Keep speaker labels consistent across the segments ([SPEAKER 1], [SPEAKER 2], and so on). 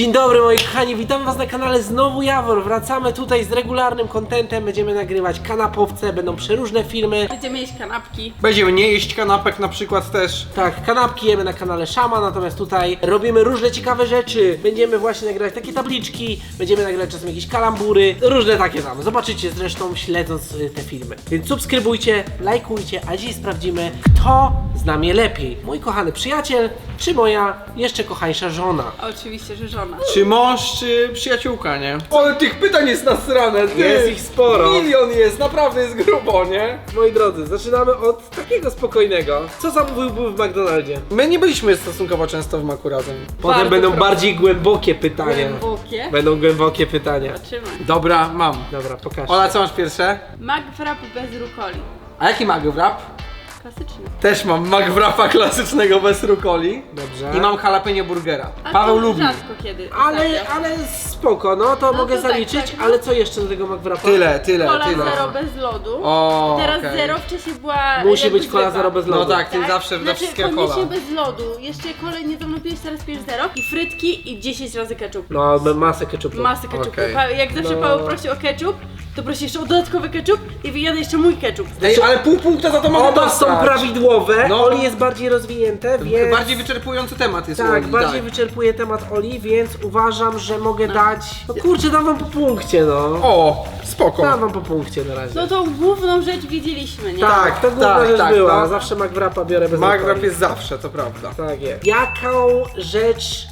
[SPEAKER 1] Dzień dobry moi kochani, witam was na kanale Znowu Jawor. Wracamy tutaj z regularnym kontentem, będziemy nagrywać kanapowce, będą przeróżne filmy.
[SPEAKER 2] Będziemy jeść kanapki.
[SPEAKER 3] Będziemy nie jeść kanapek na przykład też.
[SPEAKER 1] Tak, kanapki jemy na kanale Szama, natomiast tutaj robimy różne ciekawe rzeczy. Będziemy właśnie nagrywać takie tabliczki, będziemy nagrywać czasem jakieś kalambury, różne takie tam. Zobaczycie zresztą śledząc y, te filmy. Więc subskrybujcie, lajkujcie, a dziś sprawdzimy, kto zna mnie lepiej. Mój kochany przyjaciel, czy moja jeszcze kochańsza żona.
[SPEAKER 2] Oczywiście, że żona.
[SPEAKER 3] Czy mąż, czy przyjaciółka, nie? Ale tych pytań jest nasrane, ty.
[SPEAKER 1] Jest ich sporo.
[SPEAKER 3] Milion jest, naprawdę jest grubo, nie?
[SPEAKER 1] Moi drodzy, zaczynamy od takiego spokojnego. Co zamówiłby w McDonaldzie?
[SPEAKER 3] My nie byliśmy stosunkowo często w maku razem.
[SPEAKER 1] Potem
[SPEAKER 2] Bardzo
[SPEAKER 1] będą
[SPEAKER 2] proste.
[SPEAKER 1] bardziej głębokie pytania.
[SPEAKER 2] Głębokie.
[SPEAKER 1] Będą głębokie pytania.
[SPEAKER 2] Zobaczymy.
[SPEAKER 3] Dobra, mam.
[SPEAKER 1] Dobra, pokaż.
[SPEAKER 3] Ola, co masz pierwsze?
[SPEAKER 2] McWrap bez rukoli.
[SPEAKER 3] A jaki mag wrap?
[SPEAKER 2] Klasyczny.
[SPEAKER 3] Też mam mag wrapa klasycznego bez rukoli.
[SPEAKER 1] Dobrze.
[SPEAKER 3] I mam jalapeno burgera.
[SPEAKER 2] A
[SPEAKER 3] Paweł
[SPEAKER 2] to
[SPEAKER 3] lubi.
[SPEAKER 2] rzadko kiedy.
[SPEAKER 1] Ale,
[SPEAKER 2] ostatnio.
[SPEAKER 1] ale spoko, no to
[SPEAKER 2] No
[SPEAKER 1] mogę
[SPEAKER 2] to tak,
[SPEAKER 1] zaliczyć,
[SPEAKER 2] tak, no.
[SPEAKER 1] ale co jeszcze do tego McWrapa?
[SPEAKER 3] Tyle, tyle,
[SPEAKER 2] Cola
[SPEAKER 3] tyle.
[SPEAKER 2] zero bez lodu.
[SPEAKER 3] O,
[SPEAKER 2] Teraz
[SPEAKER 3] okej.
[SPEAKER 2] zero, wcześniej była
[SPEAKER 1] Musi
[SPEAKER 2] jakby
[SPEAKER 1] być cola
[SPEAKER 2] zwykła.
[SPEAKER 1] zero bez lodu.
[SPEAKER 3] No tak, ty zawsze do
[SPEAKER 2] znaczy,
[SPEAKER 3] wszystkiego
[SPEAKER 2] koniecznie
[SPEAKER 3] cola.
[SPEAKER 2] bez lodu. Jeszcze kolej niedawno pijesz, teraz pijesz zero. I frytki i 10 razy ketchup.
[SPEAKER 1] No, ma- masę ketchupu.
[SPEAKER 2] Masę ketchupu.
[SPEAKER 3] Okej.
[SPEAKER 2] Pa- Jak zawsze
[SPEAKER 1] No.
[SPEAKER 2] Paweł prosi o ketchup, to prosi jeszcze o dodatkowy ketchup i wyjadę jeszcze mój ketchup.
[SPEAKER 3] Ej, ale pół punkta za to mogę
[SPEAKER 1] Oba są prawidłowe,
[SPEAKER 3] No.
[SPEAKER 1] Oli jest bardziej rozwinięte, więc...
[SPEAKER 3] Bardziej wyczerpujący temat jest u
[SPEAKER 1] Tak,
[SPEAKER 3] Oli,
[SPEAKER 1] bardziej
[SPEAKER 3] tak.
[SPEAKER 1] wyczerpuje temat Oli, więc uważam, że mogę dać... No kurczę, dam wam po punkcie, no.
[SPEAKER 3] O, spoko.
[SPEAKER 1] Dam wam po punkcie na razie.
[SPEAKER 2] No to główną rzecz wiedzieliśmy, nie?
[SPEAKER 1] tak,
[SPEAKER 3] tak,
[SPEAKER 1] to główna
[SPEAKER 3] tak,
[SPEAKER 1] rzecz
[SPEAKER 3] tak,
[SPEAKER 1] była.
[SPEAKER 3] no.
[SPEAKER 1] Zawsze McWrapa biorę bez
[SPEAKER 3] wrap jest zawsze, to prawda.
[SPEAKER 1] Tak jest. Jaką rzecz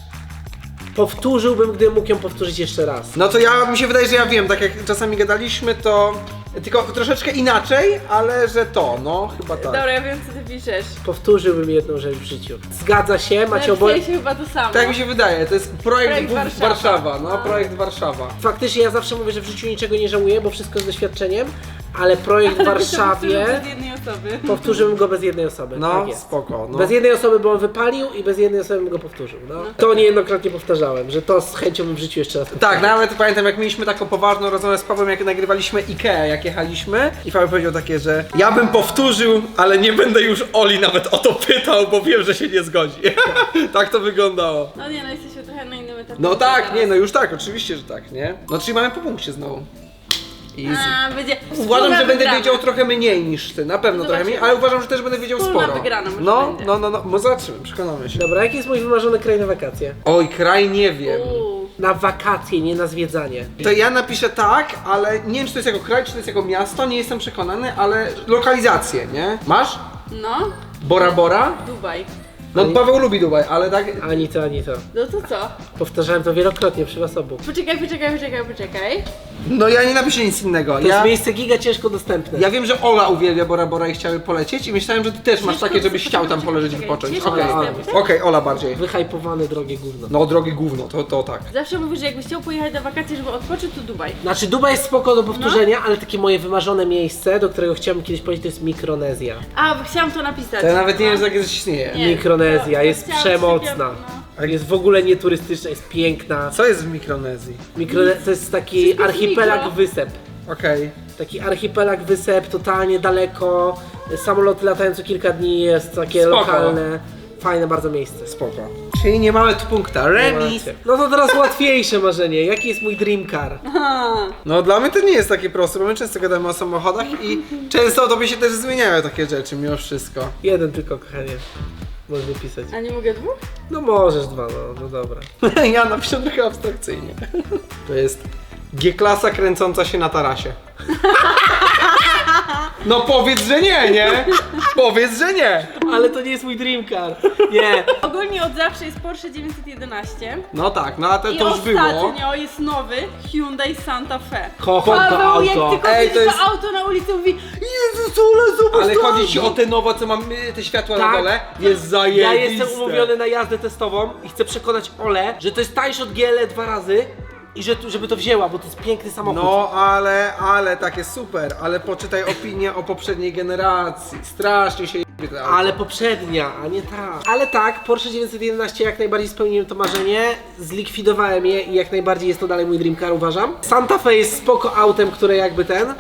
[SPEAKER 1] powtórzyłbym, gdybym mógł ją powtórzyć jeszcze raz?
[SPEAKER 3] No to ja, mi się wydaje, że ja wiem, tak jak czasami gadaliśmy, to tylko troszeczkę inaczej, ale że to, no chyba tak.
[SPEAKER 2] Dobra, ja wiem co ty piszesz.
[SPEAKER 1] Powtórzyłbym jedną rzecz w życiu. Zgadza się, macie oboje...
[SPEAKER 2] Napisaliśmy chyba to samo.
[SPEAKER 3] Tak mi się wydaje, to jest projekt,
[SPEAKER 2] Projekt
[SPEAKER 3] w-
[SPEAKER 2] Warszawa.
[SPEAKER 3] Warszawa. no
[SPEAKER 2] No.
[SPEAKER 3] projekt Warszawa.
[SPEAKER 1] Faktycznie ja zawsze mówię, że w życiu niczego nie żałuję, bo wszystko z doświadczeniem, ale projekt w Warszawie
[SPEAKER 2] Bez jednej osoby.
[SPEAKER 1] powtórzyłbym go bez jednej osoby.
[SPEAKER 3] No,
[SPEAKER 1] tak jest.
[SPEAKER 3] spoko, no.
[SPEAKER 1] Bez jednej osoby bym wypalił i bez jednej osoby bym go powtórzył. No. To niejednokrotnie powtarzałem, że to z chęcią bym w życiu jeszcze raz
[SPEAKER 3] Tak, nawet pamiętam jak mieliśmy taką poważną rozmowę z Pawłem, jak nagrywaliśmy Ikea, jak jechaliśmy i Paweł powiedział takie, że ja bym powtórzył, ale nie będę już Oli nawet o to pytał, bo wiem, że się nie zgodzi. tak to wyglądało.
[SPEAKER 2] No nie, no jesteśmy trochę na innym etapie.
[SPEAKER 3] No tak,
[SPEAKER 2] teraz.
[SPEAKER 3] nie, no już tak, oczywiście, że tak, nie? No czyli mamy po punkcie znowu. Easy.
[SPEAKER 2] A, będzie...
[SPEAKER 3] Uważam,
[SPEAKER 2] Wspólna
[SPEAKER 3] że będę
[SPEAKER 2] wygrana.
[SPEAKER 3] wiedział trochę mniej niż ty, na pewno trochę
[SPEAKER 2] Zobaczymy.
[SPEAKER 3] mniej, ale uważam, że też będę wiedział
[SPEAKER 2] Wspólna
[SPEAKER 3] sporo.
[SPEAKER 2] wygrana może
[SPEAKER 3] no,
[SPEAKER 2] będzie.
[SPEAKER 3] no, no, no, no zobaczymy, przekonamy się.
[SPEAKER 1] Dobra, jaki jest mój wymarzony kraj na wakacje?
[SPEAKER 3] Oj, kraj nie wiem.
[SPEAKER 2] Uuu.
[SPEAKER 1] Na wakacje, nie na zwiedzanie.
[SPEAKER 3] To ja napiszę tak, ale nie wiem, czy to jest jako kraj, czy to jest jako miasto, nie jestem przekonany, ale lokalizację, nie? Masz?
[SPEAKER 2] No,
[SPEAKER 3] Bora Bora?
[SPEAKER 2] Dubaj.
[SPEAKER 3] No
[SPEAKER 1] Ale-
[SPEAKER 3] Paweł lubi Dubaj, ale tak...
[SPEAKER 1] Ani to, ani to.
[SPEAKER 2] No to co?
[SPEAKER 1] Powtarzałem to wielokrotnie przy was obu.
[SPEAKER 2] Poczekaj, poczekaj, poczekaj, poczekaj.
[SPEAKER 3] No ja nie napiszę nic innego.
[SPEAKER 1] To
[SPEAKER 3] Ja,
[SPEAKER 1] jest miejsce giga ciężko dostępne.
[SPEAKER 3] ja wiem, że Ola uwielbia Bora Bora i chciały polecieć i myślałem, że ty też masz takie, żebyś chciał tam poleżeć i wypocząć.
[SPEAKER 2] ciężko
[SPEAKER 3] Okej,
[SPEAKER 2] dostępne.
[SPEAKER 3] Okej, Ola bardziej.
[SPEAKER 1] Wyhajpowane drogie gówno.
[SPEAKER 3] No drogi gówno, to, to tak.
[SPEAKER 2] Zawsze mówisz, że jakbyś chciał pojechać na wakacje, żeby odpocząć, to Dubaj.
[SPEAKER 1] Znaczy Dubaj jest spoko do powtórzenia, ale takie moje wymarzone miejsce, do którego chciałbym kiedyś polecieć, to jest Mikronezja.
[SPEAKER 2] A, bo chciałam to napisać.
[SPEAKER 3] To ja nawet nie
[SPEAKER 2] No.
[SPEAKER 3] wiem, coś istnieje.
[SPEAKER 2] Nie,
[SPEAKER 1] Mikronezja
[SPEAKER 2] to-
[SPEAKER 1] jest przemocna.
[SPEAKER 2] no.
[SPEAKER 1] Jest w ogóle nieturystyczna, jest piękna.
[SPEAKER 3] Co jest w Mikronezji?
[SPEAKER 1] Mikrone to jest taki archipelag
[SPEAKER 2] mikro.
[SPEAKER 1] wysep.
[SPEAKER 3] Okej.
[SPEAKER 1] Taki archipelag wysep, totalnie daleko. Samoloty latają co kilka dni, jest takie
[SPEAKER 3] Spoko.
[SPEAKER 1] lokalne. Fajne bardzo miejsce.
[SPEAKER 3] Spoko. Czyli nie mamy tu punkta. Remis.
[SPEAKER 1] No to teraz łatwiejsze marzenie. Jaki jest mój dream car?
[SPEAKER 3] No dla mnie to nie jest takie proste, bo my często gadamy o samochodach i często o tobie się też zmieniają takie rzeczy mimo wszystko.
[SPEAKER 1] Jeden tylko, kochanie. Możesz wypisać.
[SPEAKER 2] A nie mogę dwóch?
[SPEAKER 1] No możesz dwa, no, no dobra.
[SPEAKER 3] ja napiszę trochę abstrakcyjnie. To jest G-klasa kręcąca się na tarasie. No powiedz, że nie, nie? Powiedz, że nie.
[SPEAKER 1] Ale to nie jest mój dream car. Nie.
[SPEAKER 2] Ogólnie od zawsze jest Porsche 911.
[SPEAKER 3] No tak, no a to,
[SPEAKER 2] I
[SPEAKER 3] to już było.
[SPEAKER 2] ostatnio jest nowy Hyundai Santa Fe.
[SPEAKER 1] Kocham to
[SPEAKER 2] Paweł, jak
[SPEAKER 1] auto.
[SPEAKER 2] tylko
[SPEAKER 3] Ej, to
[SPEAKER 2] to,
[SPEAKER 3] jest-
[SPEAKER 2] auto na ulicy, mówi
[SPEAKER 3] Jezus, ale zobacz Ale chodzi ci o te nowe, co mam y, te światła
[SPEAKER 1] Tak.
[SPEAKER 3] na dole? Jest
[SPEAKER 1] Ja
[SPEAKER 3] zajebiste.
[SPEAKER 1] jestem umówiony na jazdę testową i chcę przekonać Ole, że to jest tańsze od GL dwa razy i że, tu- żeby to wzięła, bo to jest piękny samochód.
[SPEAKER 3] No, ale, ale, takie super, ale poczytaj opinię o poprzedniej generacji. Strasznie się jebie te auto.
[SPEAKER 1] Ale poprzednia, a nie ta. Ale tak, Porsche 911 jak najbardziej spełniłem to marzenie, zlikwidowałem je i jak najbardziej jest to dalej mój dream car, uważam. Santa Fe jest spoko autem, które jakby ten,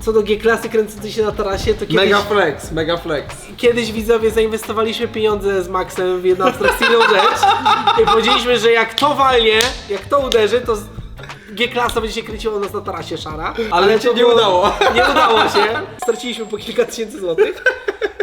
[SPEAKER 1] Co do G-klasy kręcącej się na tarasie, to kiedyś,
[SPEAKER 3] Mega flex, mega flex.
[SPEAKER 1] kiedyś widzowie zainwestowaliśmy pieniądze z Maxem w jedną abstrakcyjną rzecz i powiedzieliśmy, że jak to walnie, jak to uderzy, to G-klasa będzie się kręciła u nas na tarasie szara.
[SPEAKER 3] Ale
[SPEAKER 1] to
[SPEAKER 3] się nie udało.
[SPEAKER 1] Nie udało się. Straciliśmy po kilka tysięcy złotych.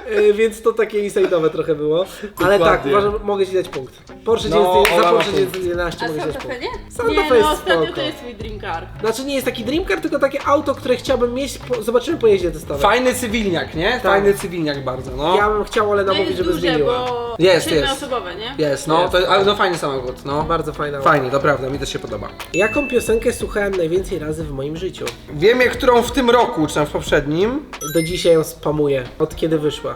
[SPEAKER 1] E, Więc to takie inside'owe trochę było. Ale tak,
[SPEAKER 3] Dokładnie.
[SPEAKER 1] uważam, mogę ci dać punkt. Porsche
[SPEAKER 3] No,
[SPEAKER 1] 9, za
[SPEAKER 3] Ola ma
[SPEAKER 1] Porsche
[SPEAKER 3] punkt.
[SPEAKER 1] 911
[SPEAKER 2] A
[SPEAKER 1] mogę ci dać
[SPEAKER 2] Santa Fe
[SPEAKER 1] punkt.
[SPEAKER 2] nie?
[SPEAKER 1] Santa
[SPEAKER 2] nie,
[SPEAKER 1] Fe jest
[SPEAKER 2] no ostatnio
[SPEAKER 1] spoko.
[SPEAKER 2] to jest mój dream car.
[SPEAKER 1] Znaczy nie jest taki dream car, tylko takie auto, które chciałbym mieć, po, zobaczymy po jeździe testowym.
[SPEAKER 3] Fajny cywilniak, nie? Fajny cywilniak bardzo, no.
[SPEAKER 1] Ja bym chciał Olena
[SPEAKER 2] No
[SPEAKER 1] mówić,
[SPEAKER 2] jest
[SPEAKER 1] żeby
[SPEAKER 2] duże,
[SPEAKER 1] zmieniła.
[SPEAKER 2] bo
[SPEAKER 3] Jest, jest.
[SPEAKER 2] osobowe, nie?
[SPEAKER 3] Jest, no, to, ale no fajny samochód, no.
[SPEAKER 1] Bardzo fajna.
[SPEAKER 3] Fajny, to prawda, mi też się podoba.
[SPEAKER 1] Jaką piosenkę słuchałem najwięcej razy w moim życiu?
[SPEAKER 3] Wiem, jak którą w tym roku, czy tam w poprzednim.
[SPEAKER 1] Do dzisiaj ją spamuję, od kiedy wyszła.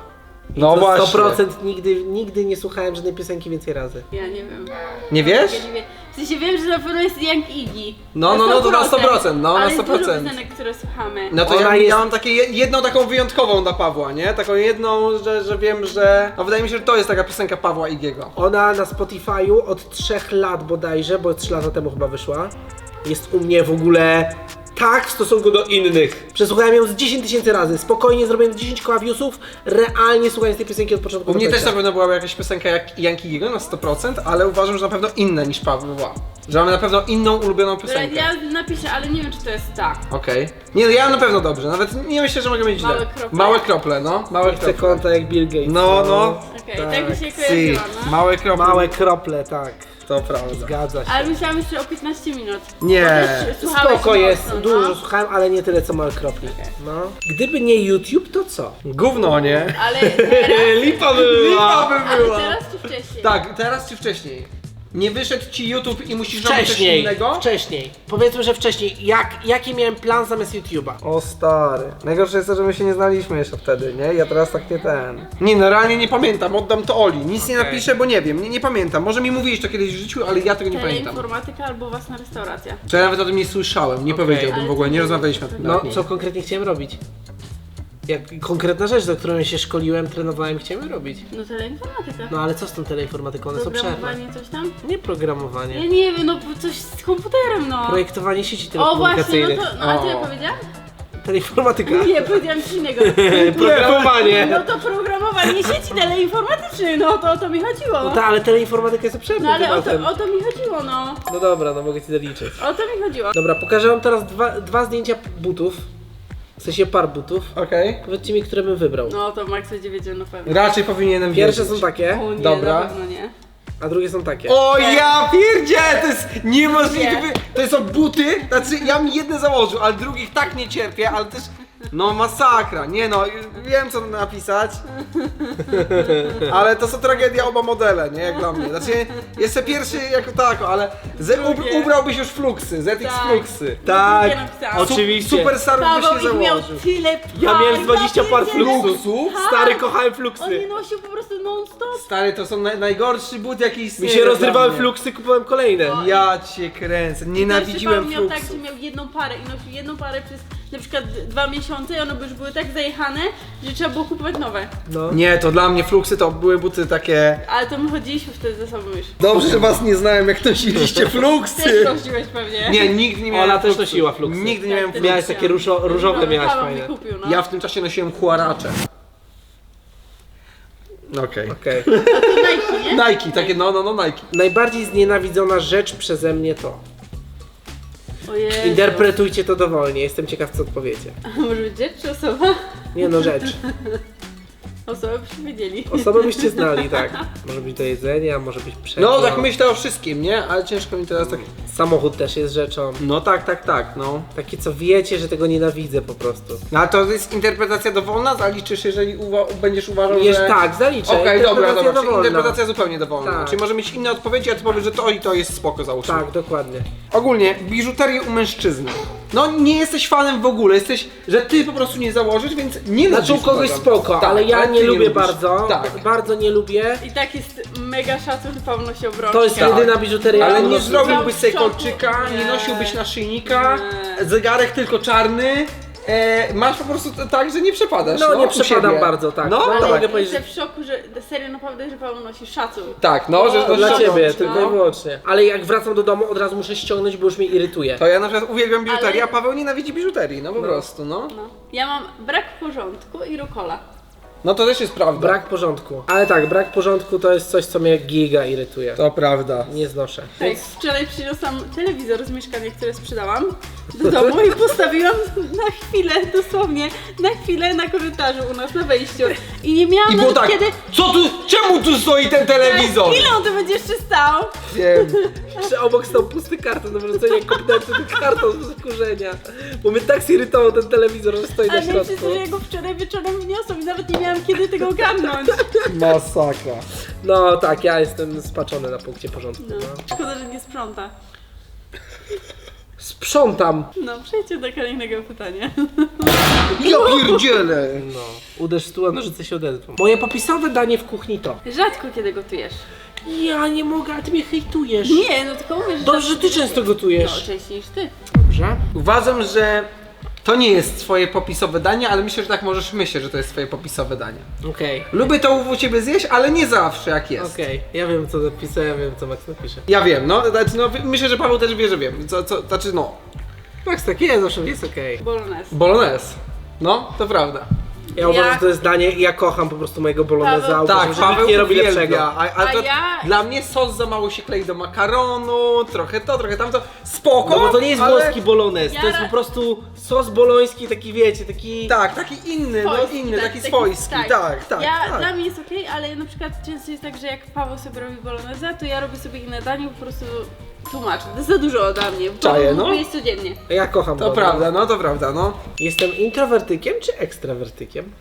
[SPEAKER 3] No
[SPEAKER 1] To
[SPEAKER 3] właśnie.
[SPEAKER 1] 100% nigdy, nigdy nie słuchałem żadnej piosenki więcej razy.
[SPEAKER 2] Ja nie wiem.
[SPEAKER 3] Nie wiesz?
[SPEAKER 2] Ja nie wiem. W sensie wiem, że na pewno jest Young Iggy.
[SPEAKER 3] No, no, no, to na 100%, no, na
[SPEAKER 2] ale jest
[SPEAKER 3] 100%.
[SPEAKER 2] dużo piosenek, które słuchamy.
[SPEAKER 3] No to
[SPEAKER 1] Ona
[SPEAKER 3] ja,
[SPEAKER 1] jest-
[SPEAKER 3] ja mam takie je- jedną taką wyjątkową dla Pawła, nie? Taką jedną, że, że wiem, że... No wydaje mi się, że to jest taka piosenka Pawła Igiego.
[SPEAKER 1] Ona na Spotify'u od 3 lat bodajże, bo 3 lata temu chyba wyszła, jest u mnie w ogóle tak w stosunku do innych. Przesłuchałem ją z 10 tysięcy razy, spokojnie zrobiłem 10 koła viewsów, realnie słuchając tej piosenki od początku
[SPEAKER 3] U
[SPEAKER 1] do
[SPEAKER 3] mnie też
[SPEAKER 1] końca.
[SPEAKER 3] na pewno była jakaś piosenka jak Yankiego na 100%, ale uważam, że na pewno inne niż Pawła. Że mamy na pewno inną ulubioną
[SPEAKER 2] Dobra,
[SPEAKER 3] piosenkę.
[SPEAKER 2] ja napiszę, ale nie wiem, czy to jest ta.
[SPEAKER 3] Okej. Nie, no ja na pewno dobrze, nawet nie myślę, że mogę mieć źle.
[SPEAKER 2] Małe krople.
[SPEAKER 3] Małe krople, no. Małe
[SPEAKER 1] Chcę
[SPEAKER 3] krople.
[SPEAKER 1] konta jak Bill Gates.
[SPEAKER 3] No, no.
[SPEAKER 2] Okej,
[SPEAKER 1] Tak,
[SPEAKER 2] tak mi się
[SPEAKER 3] Si,
[SPEAKER 2] kojarzyła, no.
[SPEAKER 3] małe krople.
[SPEAKER 1] Małe krople, tak.
[SPEAKER 3] To prawda.
[SPEAKER 1] Zgadza się.
[SPEAKER 2] Ale myślałam jeszcze o 15 minut.
[SPEAKER 3] Nie.
[SPEAKER 2] Też słuchałeś
[SPEAKER 1] Spoko jest,
[SPEAKER 2] mocno,
[SPEAKER 1] dużo
[SPEAKER 2] no.
[SPEAKER 1] słuchałem, ale nie tyle co małe kropli. No. Gdyby nie YouTube, to co?
[SPEAKER 3] Gówno, nie?
[SPEAKER 2] Ale teraz,
[SPEAKER 3] Lipa była. by
[SPEAKER 2] ale
[SPEAKER 3] była.
[SPEAKER 2] teraz czy wcześniej?
[SPEAKER 3] Tak, teraz czy wcześniej? Nie wyszedł ci YouTube i musisz robić coś
[SPEAKER 1] Wcześniej,
[SPEAKER 3] innego?
[SPEAKER 1] wcześniej. Powiedzmy, że wcześniej. Jak, jaki miałem plan zamiast YouTube'a?
[SPEAKER 3] O stary. Najgorsze jest to, że my się nie znaliśmy jeszcze wtedy, nie? Ja teraz tak nie ten. Nie, no realnie nie pamiętam, oddam to Oli. Nic nie
[SPEAKER 1] Okej.
[SPEAKER 3] napiszę, bo nie wiem, nie, nie pamiętam. Może mi mówiłeś to kiedyś w życiu, ale ja tego nie pamiętam.
[SPEAKER 2] Teleinformatyka albo własna restauracja.
[SPEAKER 3] Czy ja nawet o tym nie słyszałem, nie powiedziałbym
[SPEAKER 2] Ale
[SPEAKER 3] w ogóle, nie rozmawialiśmy o tym.
[SPEAKER 1] No,
[SPEAKER 3] nawet
[SPEAKER 1] co konkretnie chciałem robić? Jak konkretna rzecz, do której się szkoliłem, trenowałem, chciałem robić.
[SPEAKER 2] No teleinformatyka.
[SPEAKER 1] No ale co z tą teleinformatyką? One są przerwne.
[SPEAKER 2] Programowanie, coś tam?
[SPEAKER 1] Nie
[SPEAKER 2] Ja
[SPEAKER 1] programowanie.
[SPEAKER 2] nie wiem, no coś z komputerem, no.
[SPEAKER 1] Projektowanie sieci
[SPEAKER 2] O właśnie, no
[SPEAKER 1] telekomunikacyjnych.
[SPEAKER 2] to, no a co ja
[SPEAKER 3] O.
[SPEAKER 2] powiedziałam?
[SPEAKER 1] Teleinformatyka.
[SPEAKER 2] Nie, powiedziałam coś innego.
[SPEAKER 1] Programowanie.
[SPEAKER 2] No to programowanie sieci teleinformatycznej, no to o to mi chodziło.
[SPEAKER 1] No tak, ale teleinformatyka jest obszernym
[SPEAKER 2] No ale o
[SPEAKER 1] tematem.
[SPEAKER 2] to, o to mi chodziło, no.
[SPEAKER 1] No dobra, no mogę ci zaliczyć.
[SPEAKER 2] O to mi chodziło.
[SPEAKER 1] Dobra, pokażę wam teraz dwa, dwa zdjęcia butów. W sensie par butów.
[SPEAKER 3] Okej.
[SPEAKER 1] Powiedzcie mi, które bym wybrał.
[SPEAKER 2] No to Max będzie wiedział na pewno.
[SPEAKER 3] Raczej powinienem
[SPEAKER 1] Pierwsze
[SPEAKER 3] wiedzieć.
[SPEAKER 1] są takie,
[SPEAKER 2] O nie,
[SPEAKER 3] Dobra.
[SPEAKER 2] na pewno nie.
[SPEAKER 1] a drugie są takie.
[SPEAKER 3] O ja pierdzie! To jest niemożliwe!
[SPEAKER 2] Nie.
[SPEAKER 3] To są buty, znaczy ja mi jedne założył, ale drugich tak nie cierpię, ale też... No masakra, nie no, wiem co napisać. Ale to są tragedia oba modele, nie jak dla mnie. Znaczy, jestem pierwszy jako tako, ale z, ub, ubrałbyś już fluxy, ZX
[SPEAKER 2] Tak.
[SPEAKER 3] fluxy.
[SPEAKER 1] Tak,
[SPEAKER 2] napisałam.
[SPEAKER 1] Oczywiście.
[SPEAKER 3] Superstarów byś
[SPEAKER 2] Paweł
[SPEAKER 3] nie
[SPEAKER 2] ich miał
[SPEAKER 3] założył.
[SPEAKER 2] tyle
[SPEAKER 1] Ja
[SPEAKER 2] par,
[SPEAKER 1] miałem 20 par
[SPEAKER 2] pierdzielę.
[SPEAKER 1] fluxów.
[SPEAKER 2] Tak.
[SPEAKER 1] Stary, kochałem
[SPEAKER 2] On
[SPEAKER 1] fluxy.
[SPEAKER 2] je nosił po prostu non stop.
[SPEAKER 3] Stary, to są naj, najgorszy but jaki
[SPEAKER 1] Mi
[SPEAKER 3] istnieje
[SPEAKER 1] się
[SPEAKER 3] dla
[SPEAKER 1] rozrywały
[SPEAKER 3] mnie.
[SPEAKER 1] fluxy, kupowałem kolejne.
[SPEAKER 3] Ja cię kręcę, nienawidziłem
[SPEAKER 2] pan miał tak, że miał jedną parę i nosił jedną parę przez na przykład dwa miesiące i one już były tak zajechane, że trzeba było kupować nowe.
[SPEAKER 1] No.
[SPEAKER 3] Nie, to dla mnie fluxy to były buty takie...
[SPEAKER 2] Ale to my chodziliśmy wtedy ze sobą już.
[SPEAKER 3] Dobrze, że was nie znałem, jak nosiliście
[SPEAKER 2] Też nosiłeś pewnie.
[SPEAKER 3] Nie, nigdy nie miałem
[SPEAKER 1] Ona też nosiła fluxy.
[SPEAKER 3] Nigdy nie
[SPEAKER 2] Tak,
[SPEAKER 3] miałem fluxów.
[SPEAKER 1] Miałeś takie różo, różowe,
[SPEAKER 2] No,
[SPEAKER 1] miałaś
[SPEAKER 2] Paweł
[SPEAKER 1] fajne.
[SPEAKER 2] kupił, no.
[SPEAKER 3] Ja w tym czasie nosiłem huaracze. Okej.
[SPEAKER 1] Okej.
[SPEAKER 2] To Nike, nie?
[SPEAKER 3] Nike, takie no, no, no Nike.
[SPEAKER 1] Najbardziej znienawidzona rzecz przeze mnie to.
[SPEAKER 2] Ojej.
[SPEAKER 1] Interpretujcie to dowolnie, jestem ciekaw co odpowiecie.
[SPEAKER 2] A może być rzecz czy osoba?
[SPEAKER 1] Nie no, rzecz.
[SPEAKER 2] Osobę byśmy wiedzieli.
[SPEAKER 1] Osobę byście znali, tak. Może być do jedzenia, może być przedmiot.
[SPEAKER 3] No, tak myślę o wszystkim, nie? Ale ciężko mi teraz tak...
[SPEAKER 1] Samochód też jest rzeczą.
[SPEAKER 3] No tak, tak, tak, no.
[SPEAKER 1] Takie co wiecie, że tego nienawidzę po prostu.
[SPEAKER 3] No, ale to jest interpretacja dowolna, zaliczysz, jeżeli uwa- będziesz uważał,
[SPEAKER 1] Wiesz,
[SPEAKER 3] że...
[SPEAKER 1] tak, zaliczę.
[SPEAKER 3] Okej, dobra,
[SPEAKER 1] Interpretacja
[SPEAKER 3] dobra, czyli
[SPEAKER 1] dowolna.
[SPEAKER 3] interpretacja zupełnie dowolna.
[SPEAKER 1] Tak.
[SPEAKER 3] Czyli może mieć inne odpowiedzi, a ty powiesz, że to i to jest spoko, załóżmy.
[SPEAKER 1] Tak, dokładnie.
[SPEAKER 3] Ogólnie, biżuterię u mężczyzny. No nie jesteś fanem w ogóle, jesteś, że ty po prostu nie założysz, więc nie
[SPEAKER 1] Znaczy u
[SPEAKER 3] lubisz
[SPEAKER 1] kogoś
[SPEAKER 3] uważam.
[SPEAKER 1] spoko,
[SPEAKER 3] Tak,
[SPEAKER 1] ale ja
[SPEAKER 3] ty
[SPEAKER 1] nie lubię
[SPEAKER 3] lubisz.
[SPEAKER 1] bardzo.
[SPEAKER 3] Tak.
[SPEAKER 1] Bardzo nie lubię.
[SPEAKER 2] I tak jest mega szacun, nosi obrączkę.
[SPEAKER 1] To jest
[SPEAKER 3] Tak.
[SPEAKER 1] jedyna biżuteria.
[SPEAKER 3] Ale nie zrobiłbyś sobie kolczyka, nie
[SPEAKER 2] Nie.
[SPEAKER 3] nosiłbyś naszyjnika,
[SPEAKER 2] Nie.
[SPEAKER 3] zegarek tylko czarny. E, masz po prostu t- tak, że nie przepadasz.
[SPEAKER 1] No, nie
[SPEAKER 3] u
[SPEAKER 1] przepadam
[SPEAKER 3] siebie.
[SPEAKER 1] bardzo, tak.
[SPEAKER 3] No,
[SPEAKER 1] Ale
[SPEAKER 3] tak.
[SPEAKER 1] mogę
[SPEAKER 2] Ale
[SPEAKER 1] powiedzieć-
[SPEAKER 2] jestem w szoku, że serio naprawdę, że Paweł nosi szacun.
[SPEAKER 3] Tak, no, że
[SPEAKER 2] No,
[SPEAKER 3] to
[SPEAKER 1] Dla
[SPEAKER 2] No,
[SPEAKER 1] ciebie,
[SPEAKER 2] no.
[SPEAKER 1] tylko i wyłącznie. Ale jak wracam do domu, od razu muszę ściągnąć, bo już mnie irytuje.
[SPEAKER 3] To ja na przykład uwielbiam biżuterię,
[SPEAKER 2] Ale-
[SPEAKER 3] a Paweł nienawidzi biżuterii, no po prostu, no.
[SPEAKER 2] No. Ja mam brak porządku i rukola.
[SPEAKER 3] No to też jest prawda.
[SPEAKER 1] Brak porządku. Ale tak, brak porządku to jest coś, co mnie giga irytuje.
[SPEAKER 3] To prawda.
[SPEAKER 1] Nie znoszę.
[SPEAKER 2] Tak, wczoraj przyniosłam telewizor z mieszkania, które sprzedałam do domu i postawiłam na chwilę, dosłownie, na chwilę na korytarzu u nas na wejściu. I nie miałam
[SPEAKER 3] I było
[SPEAKER 2] nawet
[SPEAKER 3] tak,
[SPEAKER 2] kiedy...
[SPEAKER 3] co tu, czemu tu stoi ten telewizor?
[SPEAKER 2] Ile on tu będzie jeszcze stał?
[SPEAKER 3] Wiem.
[SPEAKER 1] Jeszcze obok stał pusty karton do wrzucenia kopnąłem ten karton z wkurzenia. Bo mnie tak zirytował ten telewizor, że stoi na
[SPEAKER 2] Ale
[SPEAKER 1] środku.
[SPEAKER 2] wszyscy, że ja go wczoraj wieczorem wniosłam i nawet nie miałam kiedy tego ogarnąć.
[SPEAKER 3] Masakra.
[SPEAKER 1] No tak, ja jestem spaczony na punkcie porządku.
[SPEAKER 2] No.
[SPEAKER 1] No.
[SPEAKER 2] Szkoda, że nie sprząta.
[SPEAKER 1] Sprzątam.
[SPEAKER 2] No, przejdźcie do kolejnego pytania.
[SPEAKER 3] Ja pierdzielę.
[SPEAKER 1] No. Uderz stół, a nożyce się odezwą. Moje popisowe danie w kuchni to.
[SPEAKER 2] Rzadko kiedy gotujesz.
[SPEAKER 1] Ja nie mogę, ale ty mnie hejtujesz.
[SPEAKER 2] Nie, no tylko mówię, że...
[SPEAKER 1] Dobrze, że ty często
[SPEAKER 2] No,
[SPEAKER 1] gotujesz.
[SPEAKER 2] częściej niż ty.
[SPEAKER 1] Dobrze.
[SPEAKER 3] Uważam, że to nie jest twoje popisowe danie, ale myślę, że tak możesz myśleć, że to jest twoje popisowe danie.
[SPEAKER 1] Okej.
[SPEAKER 3] Lubię to u ciebie zjeść, ale nie zawsze jak jest.
[SPEAKER 1] Okej, ja wiem co napisałem, ja wiem co Max napisze.
[SPEAKER 3] Ja wiem, no, znaczy, no, myślę, że Paweł też wie, że wiem. Co, co, znaczy, no,
[SPEAKER 1] Max tak jest, zawsze jest okej.
[SPEAKER 2] Bolognese.
[SPEAKER 3] bolognese. No, to prawda.
[SPEAKER 1] Ja uważam, że to jest danie, ja kocham po prostu mojego bologneza,
[SPEAKER 2] Paweł-
[SPEAKER 1] uważam,
[SPEAKER 3] Tak,
[SPEAKER 1] że
[SPEAKER 3] Paweł
[SPEAKER 1] nikt nie robi
[SPEAKER 3] uwielbia,
[SPEAKER 1] lepszego.
[SPEAKER 3] A, a,
[SPEAKER 2] A
[SPEAKER 3] to,
[SPEAKER 2] ja-
[SPEAKER 3] Dla mnie sos za mało się klei do makaronu, trochę to, trochę tamto. Spoko,
[SPEAKER 1] No bo to nie jest
[SPEAKER 3] ale...
[SPEAKER 1] włoski bolognese, to
[SPEAKER 2] Ja
[SPEAKER 1] jest po prostu sos boloński, taki wiecie, taki...
[SPEAKER 3] Tak, taki inny, no
[SPEAKER 2] Swojski,
[SPEAKER 3] inny,
[SPEAKER 2] tak,
[SPEAKER 3] taki swojski, tak, tak,
[SPEAKER 2] ja,
[SPEAKER 3] tak.
[SPEAKER 2] Dla mnie jest okej, ale na przykład często jest tak, że jak Paweł sobie robi bolognese, to ja robię sobie inne danie, po prostu tłumaczę. To jest za dużo ode mnie,
[SPEAKER 3] Czaję, no.
[SPEAKER 2] mówię jest codziennie.
[SPEAKER 1] Ja kocham
[SPEAKER 3] To
[SPEAKER 1] bolognese.
[SPEAKER 3] prawda, no to prawda, no.
[SPEAKER 1] Jestem introwertykiem czy ekstrawertykiem?